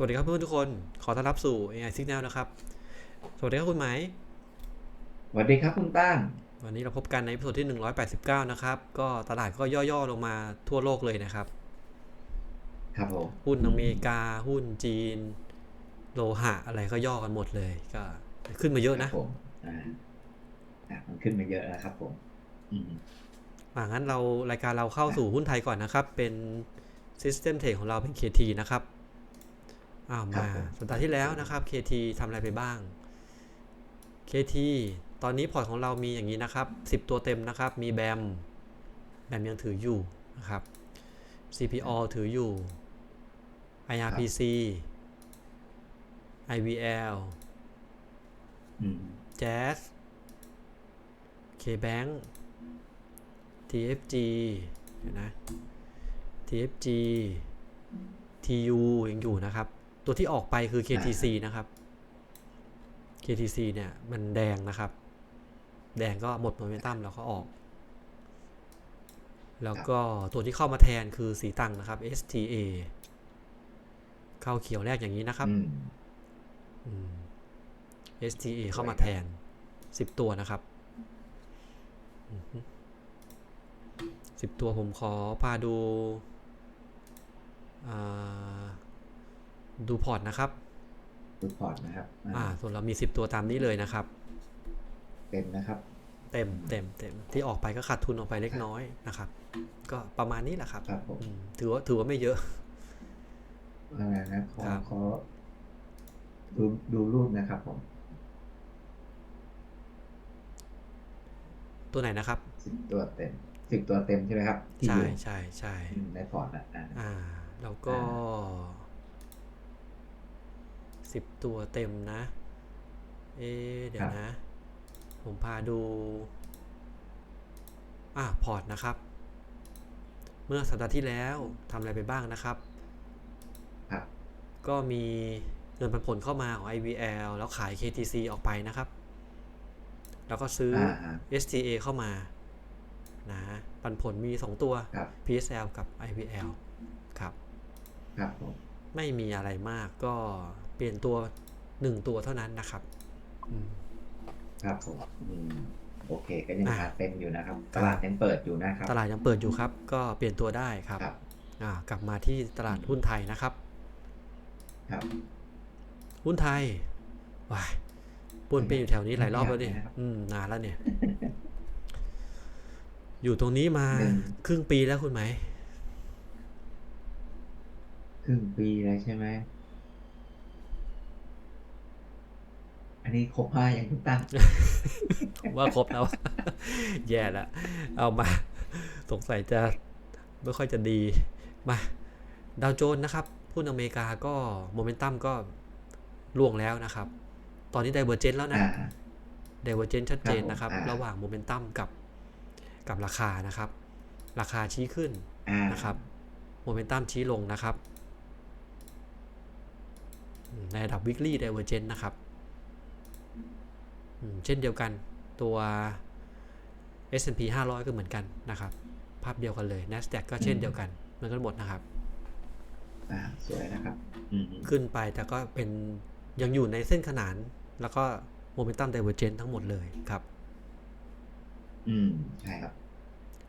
สวัสดีครับเพื่อนทุกคน ขอต้อนรับสู่ AI Signal นะครับ สวัสดีครับคุณไหม สวัสดีครับคุณตั้ง วันนี้เราพบกันในตอนที่ 189 นะครับ ก็ตลาดก็ย่อๆลงมาทั่วโลกเลยนะครับ ครับผมหุ้นอเมริกา หุ้นจีน โลหะอะไรก็ย่อกันหมดเลย ก็ขึ้นมาเยอะครันะบผมอ่าอะมันขึ้นมาเยอะแล้วครับผม อืมอ่างั้นเรารายการเราเข้าสู่หุ้นไทยก่อนนะครับ เป็น System Trade ของเราเป็น KT นะครับ อ้าวครับมาผมสัปดาห์ที่แล้วนะครับ KT ทำอะไรไปบ้าง KT ตอนนี้พอร์ตของเรามีอย่างนี้นะครับ 10 ตัวเต็มนะครับ มีแบมแบมยังถืออยู่นะครับ CPO ถืออยู่ IRPC IVL อืม Jazz KBank TFG เดี๋ยวนะ TFG TU ยังอยู่นะครับ ตัวที่ออกไปคือ KTC นะครับ KTC เนี่ยมันแดงนะครับ แดงก็หมดโมเมนตัมแล้วก็ออก แล้วก็ตัวที่เข้ามาแทนคือสีตังนะครับ STA เข้าเขียวแรกอย่างนี้นะครับอืมอืม STA เข้ามาแทน10ตัวนะครับสิบตัวผมขอพาดูอ่า ดูพอร์ตนะครับ ดูพอร์ตนะครับอ่าอ่า ส่วนเรามี 10 ตัวตามนี้เลยนะครับ เต็มนะครับ เต็มเต็มเต็มที่ออกไปก็ขาดทุนออกไปเล็กน้อยนะครับ ก็ประมาณนี้แหละครับครับผมอืมถือว่าถือว่าไม่เยอะอะไรนะขอครับขอดูดูรูปนะครับผม ตัวไหนนะครับสิบตัวเต็มสิบตัวเต็มใช่ไหมครับที่ใช่อยู่ใช่ใช่อืมในพอร์ตนะอ่าอ่าแล้วก็ สิบตัวเต็มนะ เอ๊ะเดี๋ยวนะ ผมพาดู อ่าพอร์ตนะครับ เมื่อสัปดาห์ที่แล้วทำอะไรไปบ้างนะครับครับ ก็มีเงินปันผลเข้ามาของ IVL แล้วขาย KTC ออกไปนะครับ แล้วก็ซื้ออ่าอ่า STA เข้ามา นะ ปันผลมี 2 ตัวครับ PSL กับ IVL ครับ ครับผมไม่มีอะไรมากก็ เปลี่ยนตัว1ตัวเท่านั้นนะครับอืมครับผมอืมโอเคก็ยังอ่าขาดเต็มอยู่นะครับคตรับลาดยังเปิดอยู่นะครับ ตลาดยังเปิดอยู่ครับ ก็เปลี่ยนตัวได้ครับครับอ่ากลับมาที่ตลาดหุ้นไทยนะครับ ครับ หุ้นไทยว้ายปวนเปนอยู่แถวนี้หลายรอบแล้วเนี่ยนะครับอืมนานแล้วเนี่ย อยู่ตรงนี้มาหนึ่งครึ่งปีแล้วคุณไหมครึ่งปีแล้วใช่ไหม อันนี้ครบห้ายังคุณตั้งว่าครบแล้ว แย่แล้วเอามา สงสัยจะไม่ค่อยจะดีมาดาวโจนส์นะครับหุ้นอเมริกาก็โมเมนตัมก็ล่วงแล้วนะครับ ตอนนี้ไดเวอร์เจนแล้วนะอ่าไดเวอร์เจนชัดเจนนะครับครับผมอ่าระหว่างโมเมนตัมกับกับราคานะครับ ราคาชี้ขึ้นอ่านะครับโมเมนตัมชี้ลงนะครับอืมในระดับ weekly divergence นะครับอืม เช่นเดียวกันตัว S&P 500 ก็เหมือนกันนะครับ ภาพเดียวกันเลย NASDAQ ก็เช่นเดียวกันเหมือนกันหมดนะครับอ่าสวยนะครับอืมขึ้นไปแต่ก็เป็นยังอยู่ในเส้นขนาน แล้วก็โมเมนตัม divergence ทั้งหมดเลยครับ อืม ใช่ครับ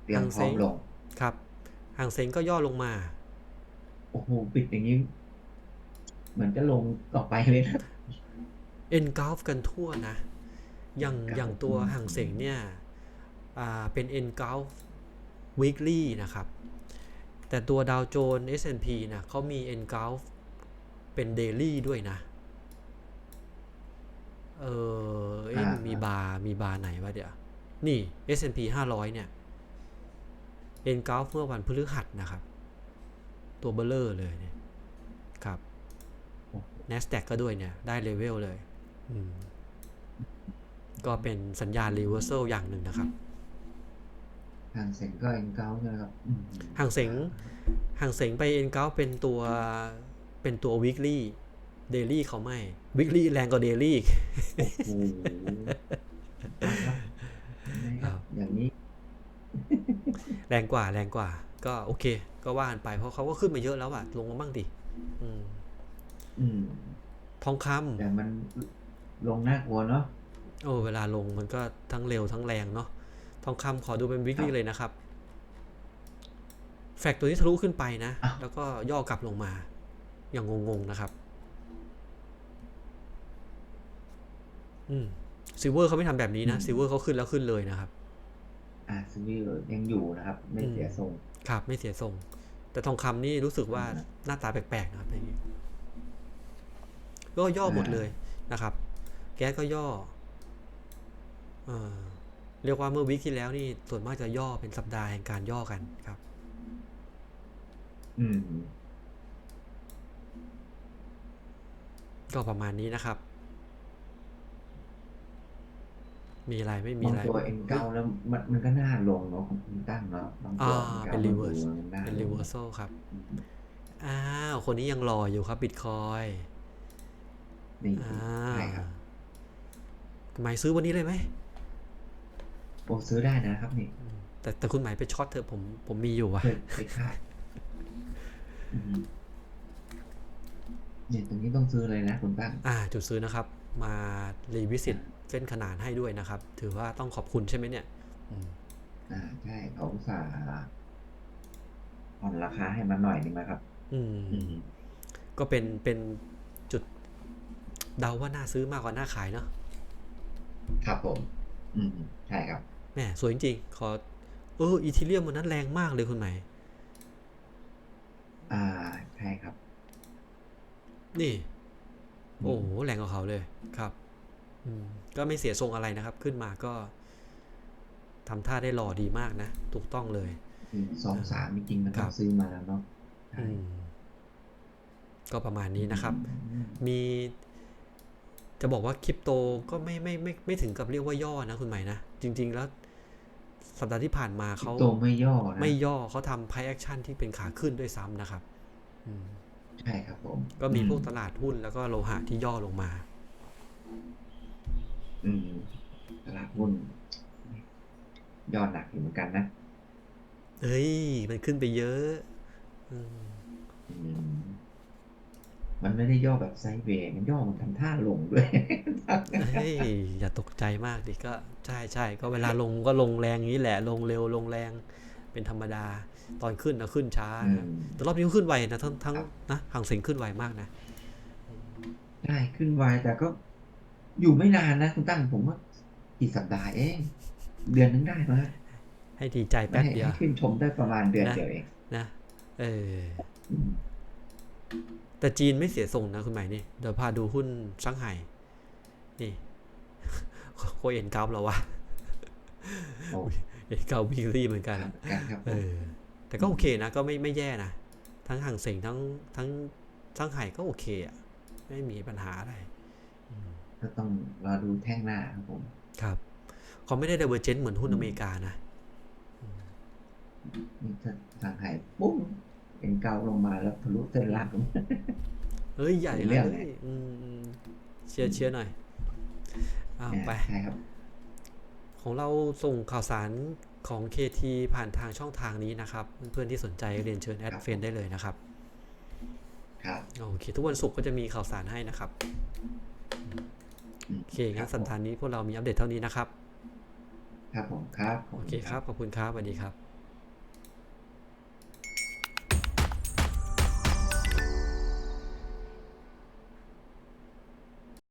เตรียมทางพร้อมเซ็งลงครับห่างเซ็งก็ย่อลงมา โอ้โห ปิดอย่างนี้ เหมือนจะลงต่อไปเลยนะ engulf กันทั่วนะ อย่างครับอย่างตัวอืมห่างเสงเนี่ยอ่าเป็น engulf weekly นะครับ แต่ตัวดาวโจน S&P นะเขามี engulf เป็น daily ด้วยนะ เออเอ๊ะมันมีบาร์มีบาร์ไหนวะเดี๋ยว นี่ S&P 500 เนี่ย engulf เมื่อวันพฤหัสนะครับ ตัวเบลเลอร์เลยเนี่ย ครับ NASDAQ ก็ด้วยเนี่ย ได้เลเวลเลย อืม ก็เป็นสัญญาณ reversal อย่างหนึ่งนะครับทางเซ็งก็เอ็นเก้าใช่ไหมครับอืมห่างเสงห่างเสงไป N9 เป็นตัวเป็นตัว weekly daily เขาไม่ weekly แรงกว่า daily อีกโอ้โหครับครับอย่างนี้ แรงกว่าแรงกว่า ก็โอเค ก็ว่ากันไปเพราะเขาก็ขึ้นมาเยอะแล้วอะลงมาบ้างดิอืมออืมทองคำแต่มันลงน่ากลัวเนาะ โอ้เวลาลงมันก็ทั้งเร็วทั้งแรงเนาะทองคำขอดูเป็นวิกฤครับเลยนะครับ แฟกตัวนี้ทะลุขึ้นไปนะอ้าวแล้วก็ย่อกลับลงมา อย่างงงๆนะครับ อืมซิลเวอร์เขาไม่ทำแบบนี้นะซิลเวอร์เขาขึ้นแล้วขึ้นเลยนะครับอ่าซิวิลยังอยู่นะครับ ไม่เสียทรงครับไม่เสียทรง แต่ทองคำนี่รู้สึกว่าอืมหน้าตาแปลกๆนะครับอย่างนี้ก็ย่อหมดอ่าเลยนะครับ แก๊สก็ย่อ เออเรียกว่าเมื่อวิกที่แล้วนี่ส่วนมากจะย่อเป็นสัปดาห์แห่งการย่อกันครับ อืมก็ประมาณนี้นะครับ มีอะไรไม่มีบางอะไรตัวเอ็นเก้าแล้วมันมันก็น่าลงเนาะของคุณตั้งเนาะบางตัวอ่า N9 เป็น reverse มันน่าเป็นลง reversal ครับอืมอ้าว คนนี้ยังรออยู่ครับบิตคอยนี่อ่าใช่ครับหมายซื้อวันนี้เลยไหม โอ้ซื้อได้นะครับนี่อืมแต่แต่คุณหมายไปช็อตเถอะผมผมมีอยู่ว่ะเปิดไปคาดอืมเนี่ยตรงนี้ต้องซื้อเลยนะคุณตั้งอ่า จุดซื้อนะครับ มารีวิสิตเส้นขนานให้ด้วยนะครับ ถือว่าต้องขอบคุณใช่ไหมเนี่ยอืมอ่าใช่เขาอุตส่าห์ผ่อนราคาให้มันหน่อยนึงนะครับอืมอืม ก็เป็นเป็นจุดเดาว่าน่าซื้อมากกว่าน่าขายเนาะ ครับผม อืม ใช่ครับแห มสวยจริงๆขอเอออีทีเรียมวันนั้นแรงมากเลยคุณหมายอ่าใช่ครับ นี่ โอ้โหแรงกว่าเขาเลยครับอืมก็ไม่เสียทรงอะไรนะครับ ขึ้นมาก็ทำท่าได้หล่อดีมากนะ ถูกต้องเลยอืมสองสามจริงๆมันคต้รัอบงซื้อมาเนาะใช่อืมก็ประมาณนี้นะครับอืมมีจะบอกว่าคริปโตก็ไม่ไม่ไม่ไม่ถึงกับเรียกว่าย่อนะคุณหมายนะ จริง ๆ แล้ว สัปดาห์ที่ผ่านมาเขาโตไม่ย่อนะไม่ย่อเขาทำไพแอคชั่นที่เป็นขาขึ้นด้วยซ้ำนะครับอืมใช่ครับผม ก็มีพวกอืตลาดหุ้นแล้วก็โลหะที่ย่อลงมา อืม ตลาดหุ้นยอดหนักอยู่เหมือนกันนะเอ้ย มันขึ้นไปเยอะ อืมอื มมันไม่ได้ย่อแบบไซด์เวย์มันย่อมันทำท่าลงด้วยเฮ้ยอย่าตกใจมากดิก็ใช่ใช่ก็เวลาลงก็ลงแรงอย่างนี้แหละ ลงเร็วลงแรงเป็นธรรมดาตอนขึ้นนะขึ้นช้าอืนะมแต่รอบนี้ก็ขึ้นไวนะทั้งทั้งครับนะห่างเสียงขึ้นไวมากนะใช่ขึ้นไวแต่ก็อยู่ไม่นานนะคุณตั้งผมว่ากี่สัปดาห์เองเดือนนึงได้ไหมให้ดีใจแป๊บให้เดียวให้ขึ้นชมได้ประมาณเดือนนะเดียวเองนะเอออืม แต่จีนไม่เสียทรงนะคุณหมายนี่ เดี๋ยวพาดูหุ้นซังไห่นี่โคเอ็นเก้าแล้ววะโอ้เอ็นเก้าวีลี่เหมือนกันครับกันครับผเอมอแต่ก็โอเคนะ ก็ไม่ไม่แย่นะ ทั้งห่างเสียงทั้งทั้งซังไห่ก็โอเคอะ ไม่มีปัญหาอะไรอืมก็ต้องรอดูแท่งหน้าครับผม ครับเขาไม่ได้ d ดเวอร์เจนเหมือนหุ้นอืมอเมริกานะนี่ถ้าทางไห่ปุ้ง เป็นเกาลงมาแล้วทะลุเส้นล่างเฮ้ยใหญ่เป็นเลเรื่ยองเลยอืมอืมเชียร์เชียร์หน่อยอ้าวไปใช่ครับ ของเราส่งข่าวสารของ KT ผ่านทางช่องทางนี้นะครับ เพื่อนๆที่สนใจเรียนเชิญแอดครับเฟนได้เลยนะครับ ครับโอเค ทุกวันศุกร์ก็จะมีข่าวสารให้นะครับอืมโอเคงั้นรับสัปดาห์นี้พวกเรามีอัปเดตเท่านี้นะครับ ครับผมครับขโอบเคครับ ขอบคุณครับสวัสดีครับ